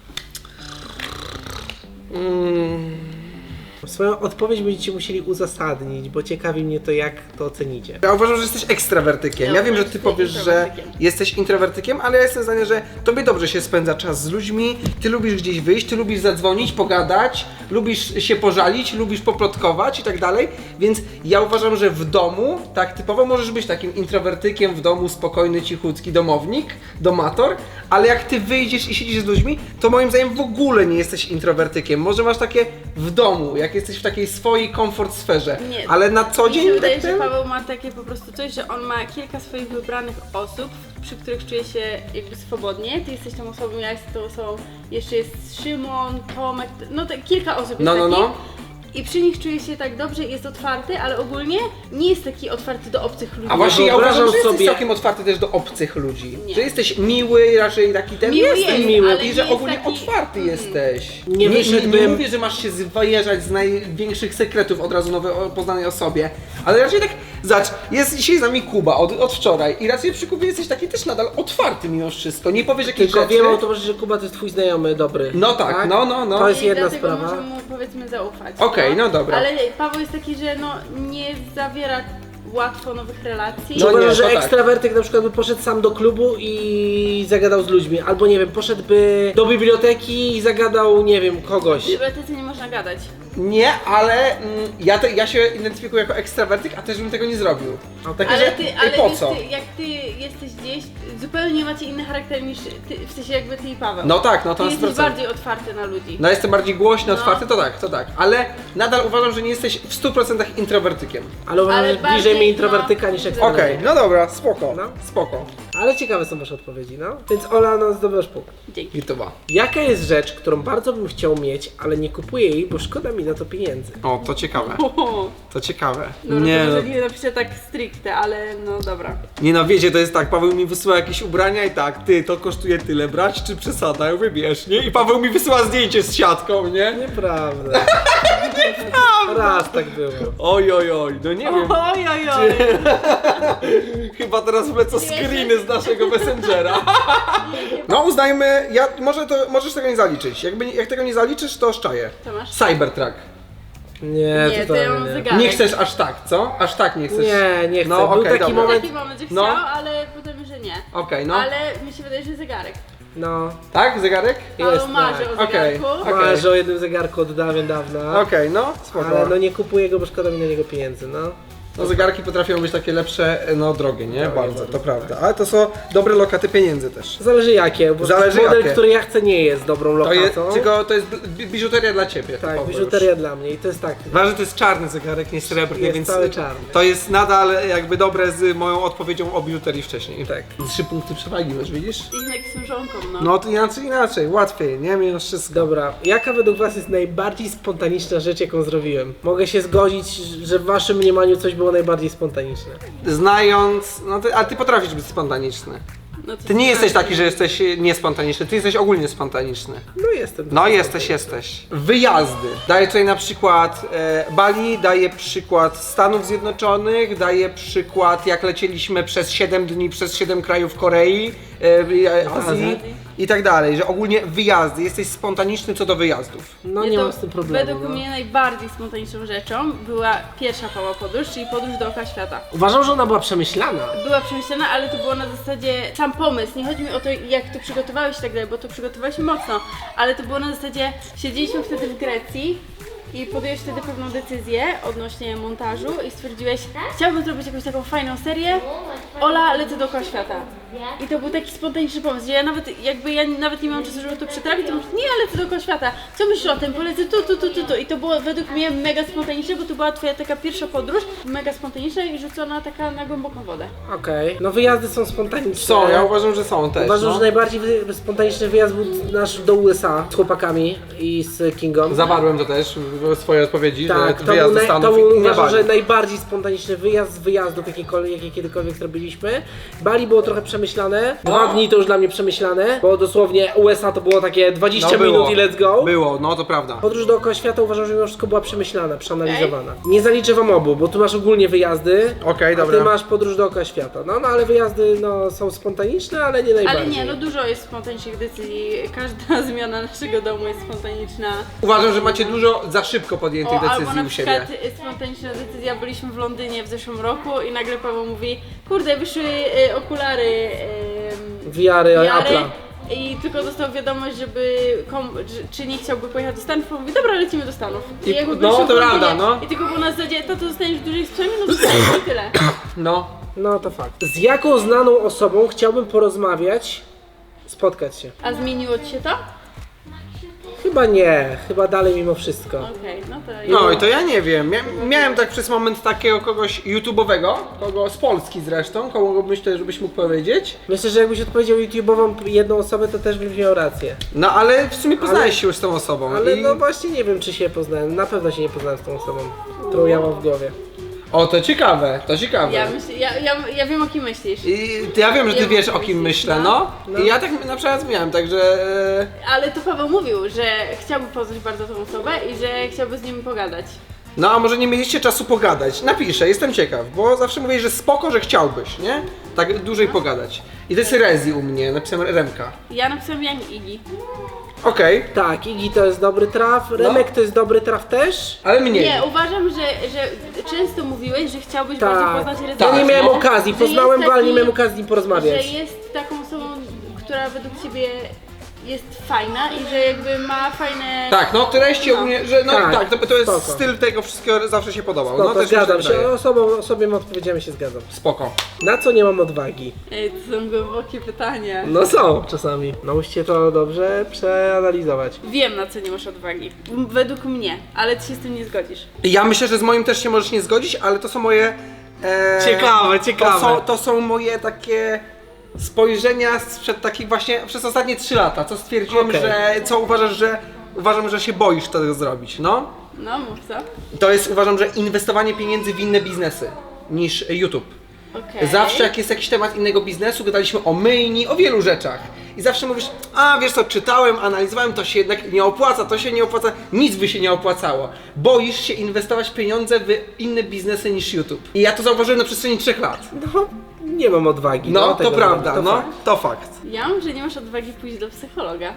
[SPEAKER 1] Swoją odpowiedź będziecie musieli uzasadnić, bo ciekawi mnie to, jak to ocenicie.
[SPEAKER 3] Ja uważam, że jesteś ekstrawertykiem. Ja,
[SPEAKER 2] Ja
[SPEAKER 3] wiem, że
[SPEAKER 2] uważam,
[SPEAKER 3] ty
[SPEAKER 2] że
[SPEAKER 3] powiesz, że
[SPEAKER 2] introwertykiem.
[SPEAKER 3] jesteś introwertykiem, ale ja jestem zdania, że tobie dobrze się spędza czas z ludźmi, ty lubisz gdzieś wyjść, ty lubisz zadzwonić, pogadać, lubisz się pożalić, lubisz poplotkować i tak dalej, więc ja uważam, że w domu, tak typowo możesz być takim introwertykiem w domu, spokojny, cichutki domownik, domator, ale jak ty wyjdziesz i siedzisz z ludźmi, to moim zdaniem w ogóle nie jesteś introwertykiem. Może masz takie w domu, jak jesteś w takiej swojej komfort sferze,
[SPEAKER 2] Nie.
[SPEAKER 3] ale na co
[SPEAKER 2] Mi
[SPEAKER 3] dzień
[SPEAKER 2] się wydaje,
[SPEAKER 3] tak
[SPEAKER 2] że
[SPEAKER 3] ten-
[SPEAKER 2] Paweł ma takie po prostu coś, że on ma kilka swoich wybranych osób, przy których czuje się jakby swobodnie. Ty jesteś tą osobą, ja jestem tą osobą, jeszcze jest Szymon, Tomek, no to kilka osób jest
[SPEAKER 3] No, no, no.
[SPEAKER 2] I przy nich czuje się tak dobrze, jest otwarty, ale ogólnie nie jest taki otwarty do obcych ludzi.
[SPEAKER 3] A właśnie ja
[SPEAKER 1] Wyobrażam
[SPEAKER 3] uważam, że jesteś
[SPEAKER 1] sobie-
[SPEAKER 3] całkiem otwarty też do obcych ludzi.
[SPEAKER 2] Nie.
[SPEAKER 3] Że jesteś miły, raczej taki ten.
[SPEAKER 2] Miły
[SPEAKER 3] jesteś
[SPEAKER 2] jest,
[SPEAKER 3] miły
[SPEAKER 2] ale
[SPEAKER 3] i
[SPEAKER 2] nie
[SPEAKER 3] że
[SPEAKER 2] jest
[SPEAKER 3] ogólnie
[SPEAKER 2] taki-
[SPEAKER 3] otwarty
[SPEAKER 2] Mm.
[SPEAKER 3] jesteś.
[SPEAKER 1] Nie
[SPEAKER 3] nie, nie,
[SPEAKER 1] wyszedłbym-
[SPEAKER 3] mówię, że masz się zwajeżać z największych sekretów od razu nowej o- poznanej osobie, ale raczej tak, zobacz, jest dzisiaj z nami Kuba od, od wczoraj i raczej przy Kubie jesteś taki też nadal otwarty mimo wszystko. Nie powiesz jakichś
[SPEAKER 1] Tylko
[SPEAKER 3] rzeczy.
[SPEAKER 1] wiem automatycznie, że Kuba to jest twój znajomy dobry.
[SPEAKER 3] No tak, no, no, no.
[SPEAKER 1] To jest
[SPEAKER 2] I
[SPEAKER 1] jedna
[SPEAKER 2] dlatego
[SPEAKER 1] sprawa.
[SPEAKER 2] możemy mu powiedzmy zaufać.
[SPEAKER 3] Okej, no dobra.
[SPEAKER 2] Ale Paweł jest taki, że no nie zawiera łatwo nowych relacji.
[SPEAKER 1] Czy
[SPEAKER 3] No
[SPEAKER 1] uważasz,
[SPEAKER 3] nie,
[SPEAKER 1] że
[SPEAKER 3] to tak.
[SPEAKER 1] ekstrawertyk na przykład by poszedł sam do klubu i zagadał z ludźmi? Albo nie wiem, poszedłby do biblioteki i zagadał, nie wiem, kogoś.
[SPEAKER 2] W bibliotece nie można gadać.
[SPEAKER 3] Nie, ale mm, ja, te, ja się identyfikuję jako ekstrawertyk, a też bym tego nie zrobił. Takie,
[SPEAKER 2] Ale
[SPEAKER 3] że,
[SPEAKER 2] ty,
[SPEAKER 3] ej,
[SPEAKER 2] ale
[SPEAKER 3] po
[SPEAKER 2] wiesz,
[SPEAKER 3] co?
[SPEAKER 2] ty, jak ty jesteś gdzieś, zupełnie macie inny charakter niż ty, w sensie jakby ty i Paweł.
[SPEAKER 3] No tak, no to
[SPEAKER 2] ty
[SPEAKER 3] na
[SPEAKER 2] jesteś
[SPEAKER 3] 100%.
[SPEAKER 2] bardziej otwarty na ludzi.
[SPEAKER 3] No jestem bardziej głośny,
[SPEAKER 2] No.
[SPEAKER 3] otwarty, to tak, to tak. Ale nadal uważam, że nie jesteś w 100% introwertykiem.
[SPEAKER 1] Ale uważam,
[SPEAKER 2] Ale
[SPEAKER 1] że bliżej
[SPEAKER 2] bardziej,
[SPEAKER 1] mnie introwertyka
[SPEAKER 2] no,
[SPEAKER 1] niż.
[SPEAKER 2] Okej,
[SPEAKER 3] no dobra, spoko,
[SPEAKER 1] No.
[SPEAKER 3] spoko.
[SPEAKER 1] Ale ciekawe są wasze odpowiedzi, no. Więc Ola, no zdobywasz punkt.
[SPEAKER 2] Dzięki.
[SPEAKER 3] Gitowa.
[SPEAKER 1] Jaka jest rzecz, którą bardzo bym chciał mieć, ale nie kupuję jej, bo szkoda mi na to pieniędzy?
[SPEAKER 3] O, to ciekawe,
[SPEAKER 2] Oho.
[SPEAKER 3] to ciekawe.
[SPEAKER 2] Dobra,
[SPEAKER 3] nie,
[SPEAKER 2] to
[SPEAKER 3] no,
[SPEAKER 2] może nie napiszę tak stricte, ale no dobra.
[SPEAKER 3] nie no, wiecie, to jest tak, Paweł mi wysyła jakieś ubrania i tak, ty, to kosztuje tyle, brać czy przesada, ja wybierz, nie? I Paweł mi wysyła zdjęcie z siatką, nie?
[SPEAKER 1] Nieprawda. Raz tak było.
[SPEAKER 3] Oj, oj, oj, no nie wiem.
[SPEAKER 2] Oj, oj, oj.
[SPEAKER 3] Chyba teraz wlecą screeny z naszego Messengera. No uznajmy, ja, może to, możesz tego nie zaliczyć. Jakby, jak tego nie zaliczysz, to szczaję.
[SPEAKER 2] Co masz?
[SPEAKER 3] Cybertruck.
[SPEAKER 1] Nie,
[SPEAKER 2] Nie, to ja mam
[SPEAKER 1] nie.
[SPEAKER 2] zegarek.
[SPEAKER 3] Nie chcesz aż tak, co? Aż tak nie chcesz.
[SPEAKER 1] Nie, nie chcę.
[SPEAKER 3] No,
[SPEAKER 1] Był
[SPEAKER 3] okej,
[SPEAKER 1] taki
[SPEAKER 3] dobra.
[SPEAKER 1] moment,
[SPEAKER 2] Taki moment, że
[SPEAKER 3] No.
[SPEAKER 2] chciał, ale potem, że nie.
[SPEAKER 3] Okej, no.
[SPEAKER 2] Ale mi się wydaje, że zegarek.
[SPEAKER 1] No,
[SPEAKER 3] Tak, zegarek?
[SPEAKER 2] Paweł marzy
[SPEAKER 1] tak.
[SPEAKER 2] o
[SPEAKER 3] Okej,
[SPEAKER 2] zegarku.
[SPEAKER 3] okej.
[SPEAKER 1] marzę o jednym zegarku od dawien dawna.
[SPEAKER 3] Okej, no, spoko.
[SPEAKER 1] Ale no nie kupuję go, bo szkoda mi na niego pieniędzy, no.
[SPEAKER 3] No zegarki potrafią być takie lepsze, no drogie, nie? Bardzo, to prawda. Ale to są dobre lokaty pieniędzy też.
[SPEAKER 1] Zależy jakie, bo
[SPEAKER 3] Zależy
[SPEAKER 1] model,
[SPEAKER 3] jakie.
[SPEAKER 1] który ja chcę nie jest dobrą
[SPEAKER 3] To
[SPEAKER 1] lokatą.
[SPEAKER 3] jest, tylko to jest bi- biżuteria dla ciebie.
[SPEAKER 1] Tak,
[SPEAKER 3] typowo
[SPEAKER 1] biżuteria dla mnie i to jest tak.
[SPEAKER 3] Ważne, że to jest czarny zegarek, nie srebrny,
[SPEAKER 1] Jest
[SPEAKER 3] więc
[SPEAKER 1] cały czarny.
[SPEAKER 3] to jest nadal jakby dobre z moją odpowiedzią o biżuterii wcześniej.
[SPEAKER 1] Tak.
[SPEAKER 3] Trzy punkty przewagi masz, widzisz?
[SPEAKER 2] Jednak są żonką, no.
[SPEAKER 3] No to inaczej, inaczej, łatwiej, nie? Mimo wszystko.
[SPEAKER 1] Dobra, jaka według was jest najbardziej spontaniczna rzecz, jaką zrobiłem? Mogę się zgodzić, że w waszym mniemaniu coś było najbardziej spontaniczne.
[SPEAKER 3] Znając, no ty, a ty potrafisz być spontaniczny.
[SPEAKER 2] no to
[SPEAKER 3] Ty nie jesteś
[SPEAKER 2] tak.
[SPEAKER 3] taki, że jesteś niespontaniczny, ty jesteś ogólnie spontaniczny.
[SPEAKER 1] No jestem.
[SPEAKER 3] No jesteś, jesteś. Wyjazdy. Daję tutaj na przykład e, Bali, daję przykład Stanów Zjednoczonych, daję przykład jak lecieliśmy przez 7 dni przez 7 krajów Korei, e, e, Azji i tak dalej, że ogólnie wyjazdy. Jesteś spontaniczny co do wyjazdów.
[SPEAKER 1] No
[SPEAKER 2] Nie,
[SPEAKER 1] nie
[SPEAKER 2] to
[SPEAKER 1] mam z tym problemu.
[SPEAKER 2] Według
[SPEAKER 1] no.
[SPEAKER 2] mnie najbardziej spontaniczną rzeczą była pierwsza Pała podróż, czyli podróż dookoła świata.
[SPEAKER 1] Uważam, że ona była przemyślana.
[SPEAKER 2] Była przemyślana, ale to było na zasadzie sam pomysł. Nie chodzi mi o to, jak to przygotowałeś i tak dalej, bo to przygotowałeś mocno, ale to było na zasadzie, siedzieliśmy wtedy w Grecji i podjąłeś wtedy pewną decyzję odnośnie montażu i stwierdziłeś, chciałbym zrobić jakąś taką fajną serię, Ola, lecę dookoła świata. I to był taki spontaniczny pomysł, że ja nawet, jakby ja nawet nie miałam czasu, żeby to przetrawić, to mówię, nie, ja lecę dookoła świata. Co myślisz o tym? Polecę tu, tu, tu, tu, tu. I to było według mnie mega spontaniczne, bo to była twoja taka pierwsza podróż, mega spontaniczna i rzucona taka na głęboką wodę.
[SPEAKER 1] Okej. No wyjazdy są spontaniczne.
[SPEAKER 3] Są, ja uważam, że są też.
[SPEAKER 1] Uważam,
[SPEAKER 3] no.
[SPEAKER 1] że najbardziej wy- spontaniczny wyjazd był nasz do USA z chłopakami i z Kingą.
[SPEAKER 3] Zawarłem to też w swojej odpowiedzi,
[SPEAKER 1] Tak,
[SPEAKER 3] że
[SPEAKER 1] to
[SPEAKER 3] wyjazd
[SPEAKER 1] był,
[SPEAKER 3] do
[SPEAKER 1] naj,
[SPEAKER 3] Stanów
[SPEAKER 1] to był uważam,
[SPEAKER 3] Bali.
[SPEAKER 1] że najbardziej spontaniczny wyjazd z wyjazdów, jakie kiedykolwiek zrobiliśmy. Bali było trochę przemyślane, dwa dni to już dla mnie przemyślane, bo dosłownie USA to było takie 20
[SPEAKER 3] No, było.
[SPEAKER 1] minut i let's go.
[SPEAKER 3] Było, no to prawda.
[SPEAKER 1] Podróż dookoła świata uważam, że mimo wszystko była przemyślana, przeanalizowana. Nie zaliczę wam obu, bo tu masz ogólnie wyjazdy,
[SPEAKER 3] Okej,
[SPEAKER 1] a
[SPEAKER 3] dobra.
[SPEAKER 1] ty masz podróż dookoła świata. No, no ale wyjazdy no, są spontaniczne, ale nie najbardziej.
[SPEAKER 2] Ale nie, no dużo jest spontanicznych decyzji. Każda zmiana naszego domu jest spontaniczna.
[SPEAKER 3] Uważam, że macie dużo za szybko podjętych
[SPEAKER 2] O, albo
[SPEAKER 3] decyzji
[SPEAKER 2] na
[SPEAKER 3] u siebie.
[SPEAKER 2] przykład spontaniczna decyzja, byliśmy w Londynie w zeszłym roku i nagle Paweł mówi, kurde, wyszły y, okulary y,
[SPEAKER 1] VR-y Apple'a.
[SPEAKER 2] i tylko dostał wiadomość, żeby kom, czy nie chciałby pojechać do Stanów, mówi, dobra, lecimy do Stanów.
[SPEAKER 3] I-
[SPEAKER 2] jakby
[SPEAKER 3] no,
[SPEAKER 2] byliśmy
[SPEAKER 3] to
[SPEAKER 2] Londynie
[SPEAKER 3] prawda, no.
[SPEAKER 2] I tylko było na zasadzie, to, to zostaniesz dłużej z psami, no zostaniesz i tyle.
[SPEAKER 3] No.
[SPEAKER 1] No to fakt. Z jaką znaną osobą chciałbym porozmawiać, spotkać się?
[SPEAKER 2] A zmieniło ci się to?
[SPEAKER 1] Chyba nie, chyba dalej mimo wszystko.
[SPEAKER 2] Okej, no to
[SPEAKER 3] No i to ja nie wiem. Mia- miałem tak przez moment takiego kogoś YouTube'owego, kogo z Polski zresztą, kogo myślę, żebyś mógł powiedzieć.
[SPEAKER 1] Myślę, że jakbyś odpowiedział YouTube'ową jedną osobę, to też bym miał rację.
[SPEAKER 3] No ale w sumie poznałeś
[SPEAKER 1] Ale-
[SPEAKER 3] się już z tą osobą.
[SPEAKER 1] Ale
[SPEAKER 3] i...
[SPEAKER 1] no właśnie nie wiem, czy się poznałem. Na pewno się nie poznałem z tą osobą, którą ja mam w głowie.
[SPEAKER 3] O, to ciekawe, to ciekawe.
[SPEAKER 2] ja, myślę, ja, ja, ja wiem o kim myślisz.
[SPEAKER 3] I ty- ja wiem, że ty
[SPEAKER 2] Wiem,
[SPEAKER 3] wiesz
[SPEAKER 2] o
[SPEAKER 3] o
[SPEAKER 2] kim
[SPEAKER 3] kim
[SPEAKER 2] myślisz,
[SPEAKER 3] myślę,
[SPEAKER 2] no.
[SPEAKER 3] no. I ja tak na przykład miałem, także... e,
[SPEAKER 2] Ale to Paweł mówił, że chciałby poznać bardzo tą osobę i że chciałby z nim pogadać.
[SPEAKER 3] No a może nie mieliście czasu pogadać? Napiszę, jestem ciekaw, bo zawsze mówię, że spoko, że chciałbyś, nie? Tak dłużej pogadać. I to jest Rezi u mnie, napisałem Remka.
[SPEAKER 2] Ja napisałam Jan Igi.
[SPEAKER 3] Okej,
[SPEAKER 1] Tak, Igi to jest dobry traf, Remek to jest dobry traf też.
[SPEAKER 3] ale mniej.
[SPEAKER 2] Nie, uważam, że, że często mówiłeś, że chciałbyś
[SPEAKER 1] Tak.
[SPEAKER 2] bardzo poznać
[SPEAKER 1] Ja nie miałem
[SPEAKER 3] no.
[SPEAKER 1] okazji,
[SPEAKER 2] Że
[SPEAKER 1] poznałem
[SPEAKER 2] jest
[SPEAKER 1] go, ale nie
[SPEAKER 2] taki-
[SPEAKER 1] miałem okazji z nim porozmawiać.
[SPEAKER 2] Że jest taką osobą, która według ciebie jest fajna i że jakby ma fajne...
[SPEAKER 3] Tak, no treści
[SPEAKER 2] No.
[SPEAKER 3] ogólnie, że no
[SPEAKER 1] Tak,
[SPEAKER 3] tak, to, to jest
[SPEAKER 1] spoko.
[SPEAKER 3] styl tego wszystkiego zawsze się podobał.
[SPEAKER 1] No
[SPEAKER 3] no
[SPEAKER 1] to
[SPEAKER 3] też mi
[SPEAKER 1] zgadzam się,
[SPEAKER 3] wydaje.
[SPEAKER 1] osobą, osobiem odpowiedziami się zgadzam.
[SPEAKER 3] Spoko.
[SPEAKER 1] Na co nie mam odwagi?
[SPEAKER 2] Ej, to są głębokie pytania.
[SPEAKER 1] No są czasami. No musicie to dobrze przeanalizować.
[SPEAKER 2] Wiem, na co nie masz odwagi. Według mnie, ale ty się z tym nie zgodzisz.
[SPEAKER 3] Ja myślę, że z moim też się możesz nie zgodzić, ale to są moje... E,
[SPEAKER 1] Ciekawe, ciekawe.
[SPEAKER 3] To są, to są moje takie spojrzenia sprzed takich właśnie, przez ostatnie 3 lata, co stwierdziłem,
[SPEAKER 1] Okej.
[SPEAKER 3] że, co uważasz, że, uważam, że się boisz tego zrobić, no.
[SPEAKER 2] No, mów co?
[SPEAKER 3] To jest, uważam, że inwestowanie pieniędzy w inne biznesy niż YouTube.
[SPEAKER 2] Okej.
[SPEAKER 3] Zawsze jak jest jakiś temat innego biznesu, gadaliśmy o myjni, o wielu rzeczach. I zawsze mówisz, a wiesz co, czytałem, analizowałem, to się jednak nie opłaca, to się nie opłaca, nic by się nie opłacało. Boisz się inwestować pieniądze w inne biznesy niż YouTube. I ja to zauważyłem na przestrzeni trzech lat.
[SPEAKER 1] No, nie mam odwagi.
[SPEAKER 3] No,
[SPEAKER 1] tego
[SPEAKER 3] to prawda,
[SPEAKER 1] to
[SPEAKER 3] no,
[SPEAKER 1] fakt.
[SPEAKER 3] to fakt.
[SPEAKER 2] Ja mam, że nie masz odwagi pójść do psychologa.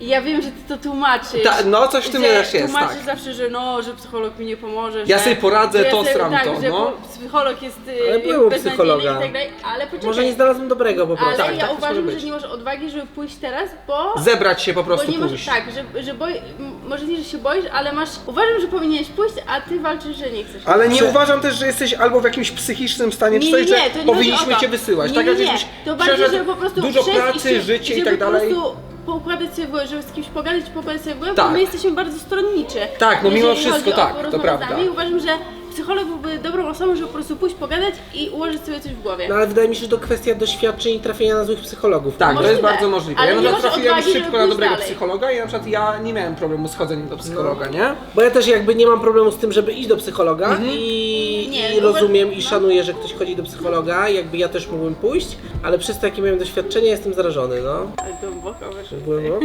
[SPEAKER 2] I ja wiem, że ty to tłumaczysz.
[SPEAKER 3] Ta, no, coś w tym
[SPEAKER 2] że
[SPEAKER 3] też jest,
[SPEAKER 2] Tłumaczysz
[SPEAKER 3] tak.
[SPEAKER 2] zawsze, że no, że psycholog mi nie pomoże.
[SPEAKER 3] Ja
[SPEAKER 2] że,
[SPEAKER 3] sobie poradzę,
[SPEAKER 2] że ja
[SPEAKER 3] to
[SPEAKER 2] sobie-
[SPEAKER 3] stram
[SPEAKER 2] tak,
[SPEAKER 3] to,
[SPEAKER 2] że
[SPEAKER 3] no.
[SPEAKER 2] po- psycholog jest y,
[SPEAKER 1] Ale byłem u
[SPEAKER 2] beznadziejny
[SPEAKER 1] psychologa.
[SPEAKER 2] i tak dalej, ale poczekaj.
[SPEAKER 1] Może nie znalazłem dobrego po prostu.
[SPEAKER 2] ale
[SPEAKER 3] Tak,
[SPEAKER 2] ja
[SPEAKER 3] tak
[SPEAKER 2] uważam, że nie masz odwagi, żeby pójść teraz, bo...
[SPEAKER 3] Zebrać się po prostu
[SPEAKER 2] bo nie masz,
[SPEAKER 3] pójść.
[SPEAKER 2] tak, że, że boi, m- może nie, że się boisz, ale masz, uważam, że powinieneś pójść, a ty walczysz, że nie chcesz.
[SPEAKER 3] Ale nie
[SPEAKER 1] Czy-
[SPEAKER 3] uważam też, że jesteś albo w jakimś psychicznym stanie, czy
[SPEAKER 2] Nie,
[SPEAKER 3] coś,
[SPEAKER 2] nie,
[SPEAKER 3] że
[SPEAKER 2] nie, to nie
[SPEAKER 3] powinniśmy
[SPEAKER 2] to.
[SPEAKER 3] cię wysyłać.
[SPEAKER 2] Nie,
[SPEAKER 3] tak
[SPEAKER 2] nie,
[SPEAKER 3] jak
[SPEAKER 2] nie.
[SPEAKER 3] jesteś
[SPEAKER 2] To bardziej, żeby po prostu
[SPEAKER 3] dużo pracy,
[SPEAKER 2] się-
[SPEAKER 3] życie i
[SPEAKER 2] żeby
[SPEAKER 3] tak dalej.
[SPEAKER 2] po prostu poukładać sobie w głowie, żeby z kimś pogadać, poukładać sobie w głowie,
[SPEAKER 3] Tak.
[SPEAKER 2] bo my jesteśmy bardzo stronniczy.
[SPEAKER 3] Tak, no mimo
[SPEAKER 2] Jeżeli
[SPEAKER 3] wszystko
[SPEAKER 2] chodzi o
[SPEAKER 3] tak, to
[SPEAKER 2] porozmawianie
[SPEAKER 3] prawda.
[SPEAKER 2] nami, Uważam, że psycholog byłby dobrą osobą, żeby po prostu pójść pogadać i ułożyć sobie coś w głowie.
[SPEAKER 1] No ale wydaje mi się, że to kwestia doświadczeń i trafienia na złych psychologów.
[SPEAKER 3] Tak, to
[SPEAKER 2] Możliwe,
[SPEAKER 3] jest bardzo możliwe.
[SPEAKER 2] ale
[SPEAKER 3] Ja na
[SPEAKER 2] nie
[SPEAKER 3] przykład
[SPEAKER 2] masz
[SPEAKER 3] trafiłem
[SPEAKER 2] odwagi,
[SPEAKER 3] szybko na
[SPEAKER 2] pójść
[SPEAKER 3] dobrego
[SPEAKER 2] dalej.
[SPEAKER 3] psychologa i na przykład ja nie miałem problemu z chodzeniem do psychologa,
[SPEAKER 2] No.
[SPEAKER 3] nie?
[SPEAKER 1] Bo ja też jakby nie mam problemu z tym, żeby iść do psychologa
[SPEAKER 3] Mhm.
[SPEAKER 1] i,
[SPEAKER 2] Nie,
[SPEAKER 1] i
[SPEAKER 2] no bo-
[SPEAKER 1] rozumiem i
[SPEAKER 2] no.
[SPEAKER 1] szanuję, że ktoś chodzi do psychologa, jakby ja też mógłbym pójść, ale przez to jakie miałem doświadczenie jestem zarażony, no.
[SPEAKER 2] Ale głęboko wyszło.
[SPEAKER 1] Głęboko,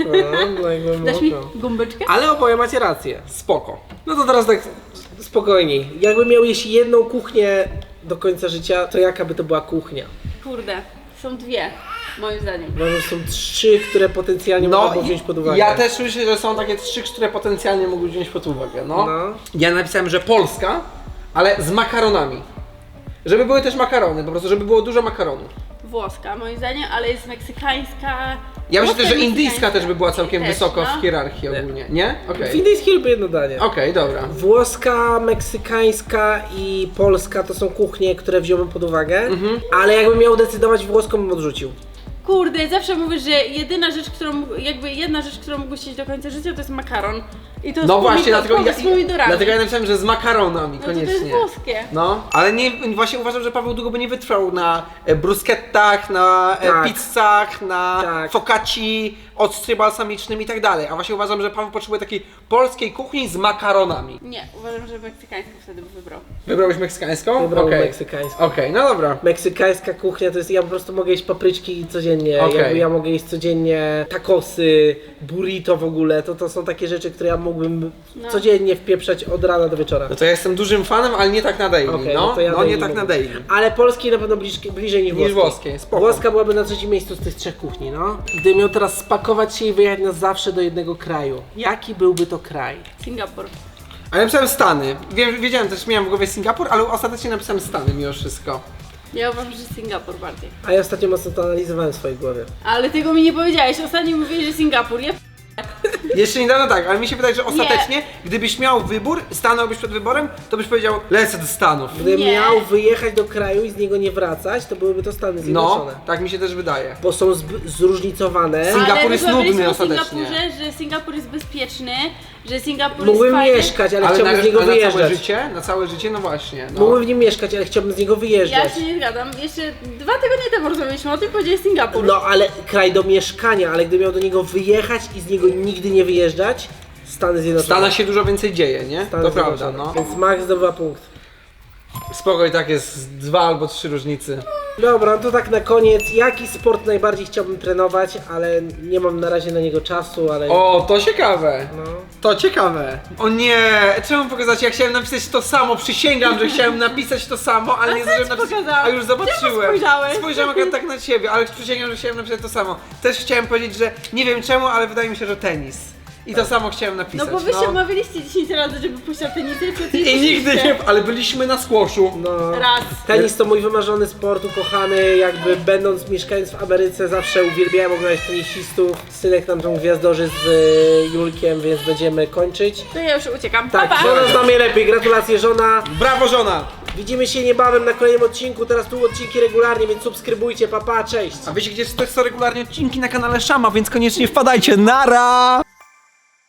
[SPEAKER 1] no i
[SPEAKER 2] Dasz mi
[SPEAKER 1] głęboko.
[SPEAKER 2] gumbeczkę?
[SPEAKER 1] Ale oboje macie rację.
[SPEAKER 3] Spoko.
[SPEAKER 1] No to teraz tak spokojniej. Jakbym miał jeść jedną kuchnię do końca życia, to jaka by to była kuchnia?
[SPEAKER 2] Kurde, są dwie, moim zdaniem.
[SPEAKER 1] Uważam, że są trzy, które potencjalnie
[SPEAKER 3] No,
[SPEAKER 1] można wziąć pod uwagę.
[SPEAKER 3] ja też myślę, że są takie trzy, które potencjalnie mogły wziąć pod uwagę, no.
[SPEAKER 1] No.
[SPEAKER 3] Ja napisałem, że Polska, ale z makaronami. Żeby były też makarony, po prostu, żeby było dużo makaronów.
[SPEAKER 2] Włoska, moim zdaniem, ale jest meksykańska.
[SPEAKER 3] Ja myślę też, że indyjska też by była całkiem
[SPEAKER 2] Też,
[SPEAKER 3] wysoko
[SPEAKER 2] no.
[SPEAKER 3] w hierarchii ogólnie, nie? Okej.
[SPEAKER 1] W indyjskiej lubię jedno danie.
[SPEAKER 3] Okej, dobra.
[SPEAKER 1] Włoska, meksykańska i polska to są kuchnie, które wziąłbym pod uwagę,
[SPEAKER 3] Mhm.
[SPEAKER 1] ale jakbym miał decydować, włoską bym odrzucił.
[SPEAKER 2] Kurde, zawsze mówisz, że jedyna rzecz, którą, jakby jedna rzecz, którą mógłbyś jeść do końca życia, to jest makaron. I to
[SPEAKER 3] No właśnie, dlatego ja, dlatego ja napisałem, że z makaronami,
[SPEAKER 2] No to to
[SPEAKER 3] koniecznie.
[SPEAKER 2] jest włoskie.
[SPEAKER 3] No, ale nie, właśnie uważam, że Paweł długo by nie wytrwał na e, bruskettach, na e,
[SPEAKER 1] Tak.
[SPEAKER 3] pizzach, na
[SPEAKER 1] Tak.
[SPEAKER 3] focacci, occie balsamicznym i tak dalej. A właśnie uważam, że Paweł potrzebuje takiej polskiej kuchni z makaronami.
[SPEAKER 2] Nie, uważam, że meksykańską wtedy by wybrał.
[SPEAKER 3] Wybrałeś meksykańską?
[SPEAKER 1] Wybrałbym
[SPEAKER 3] Okej.
[SPEAKER 1] meksykańską.
[SPEAKER 3] Okej, no dobra.
[SPEAKER 1] Meksykańska kuchnia to jest, ja po prostu mogę jeść papryczki codziennie,
[SPEAKER 3] Okej.
[SPEAKER 1] jakby ja mogę jeść codziennie tacosy, burrito w ogóle, to, to są takie rzeczy, które ja mógłbym
[SPEAKER 2] No.
[SPEAKER 1] codziennie wpieprzać od rana do wieczora.
[SPEAKER 3] No to ja jestem dużym fanem, ale nie tak na daily,
[SPEAKER 1] Okej,
[SPEAKER 3] no.
[SPEAKER 1] to ja
[SPEAKER 3] no
[SPEAKER 1] daily
[SPEAKER 3] nie tak na daily.
[SPEAKER 1] Ale polskiej na pewno bliżej, bliżej niż
[SPEAKER 3] Niż
[SPEAKER 1] włoskiej.
[SPEAKER 3] włoskiej, spoko.
[SPEAKER 1] Włoska byłaby na trzecim miejscu z tych trzech kuchni, no. Gdybym miał teraz spakować się i wyjechać na zawsze do jednego kraju, jaki byłby to kraj?
[SPEAKER 2] Singapur.
[SPEAKER 3] A ja napisałem Stany. Wiem, wiedziałem też, miałem w głowie Singapur, ale ostatecznie napisałem Stany mimo wszystko.
[SPEAKER 2] Ja uważam, że Singapur bardziej.
[SPEAKER 1] A ja ostatnio mocno to analizowałem w swojej głowie.
[SPEAKER 2] Ale tego mi nie powiedziałeś. Ostatnio mówiłeś, że Singapur. Ja...
[SPEAKER 3] Jeszcze niedawno tak, ale mi się wydaje, że ostatecznie, gdybyś miał wybór, stanąłbyś przed wyborem, to byś powiedział, lecę do Stanów.
[SPEAKER 1] Gdybym
[SPEAKER 2] Nie.
[SPEAKER 1] miał wyjechać do kraju i z niego nie wracać, to byłyby to Stany Zjednoczone.
[SPEAKER 3] No, tak mi się też wydaje.
[SPEAKER 1] Bo są zb- zróżnicowane.
[SPEAKER 3] Singapur
[SPEAKER 2] Ale
[SPEAKER 3] jest nudny ostatecznie.
[SPEAKER 2] Singapurze, że Singapur jest bezpieczny, że Singapur
[SPEAKER 1] Mógłbym
[SPEAKER 2] jest fajny.
[SPEAKER 1] mieszkać, ale,
[SPEAKER 3] Ale
[SPEAKER 1] chciałbym
[SPEAKER 3] na,
[SPEAKER 1] z niego
[SPEAKER 3] na całe
[SPEAKER 1] wyjeżdżać.
[SPEAKER 3] życie? Na całe życie? No właśnie. No.
[SPEAKER 1] Mógłbym w nim mieszkać, ale chciałbym z niego
[SPEAKER 2] Ja
[SPEAKER 1] wyjeżdżać.
[SPEAKER 2] się nie zgadzam. Jeszcze dwa tygodnie temu rozmawialiśmy o tym, powiedziałeś Singapur.
[SPEAKER 1] No ale kraj do mieszkania, ale gdybym miał do niego wyjechać i z niego nigdy nie wyjeżdżać, Stany
[SPEAKER 3] W
[SPEAKER 1] Zjednoczone.
[SPEAKER 3] Stanach się dużo więcej dzieje, nie?
[SPEAKER 1] Stany
[SPEAKER 3] to prawda,
[SPEAKER 1] Zjednoczone.
[SPEAKER 3] no.
[SPEAKER 1] Więc Max zdobywa punkt.
[SPEAKER 3] Spoko i tak jest dwa albo trzy różnicy.
[SPEAKER 1] Dobra, to tak na koniec. Jaki sport najbardziej chciałbym trenować, ale nie mam na razie na niego czasu, ale...
[SPEAKER 3] O, to ciekawe.
[SPEAKER 1] No.
[SPEAKER 3] To ciekawe. O nie, czemu pokazać? Ja chciałem napisać to samo, przysięgam, że chciałem napisać to samo, ale nie zdążyłem napisać. A już zobaczyłem.
[SPEAKER 2] Spojrzałeś?
[SPEAKER 3] Spojrzałem akurat tak na ciebie, ale przysięgam, że chciałem napisać to samo. Też chciałem powiedzieć, że nie wiem czemu, ale wydaje mi się, że tenis. I to samo chciałem
[SPEAKER 2] No
[SPEAKER 3] napisać.
[SPEAKER 2] bo wy się umawialiście 10 razy, żeby pójść na tenisy, to
[SPEAKER 3] I nigdy nie, ale byliśmy na squashu.
[SPEAKER 1] No.
[SPEAKER 2] Raz.
[SPEAKER 1] Tenis to mój wymarzony sport, ukochany, jakby będąc mieszkając w Ameryce zawsze uwielbiałem oglądać tenisistów. Synek nam tą gwiazdorzy z y, Julkiem, więc będziemy kończyć.
[SPEAKER 2] To ja już uciekam.
[SPEAKER 1] Tak,
[SPEAKER 2] pa, pa.
[SPEAKER 1] żona zna mnie lepiej, gratulacje żona.
[SPEAKER 3] Brawo żona!
[SPEAKER 1] Widzimy się niebawem na kolejnym odcinku, teraz tu odcinki regularnie, więc subskrybujcie, papa, cześć.
[SPEAKER 3] A wiecie gdzie to regularnie odcinki na kanale Szama, więc koniecznie wpadajcie. Nara!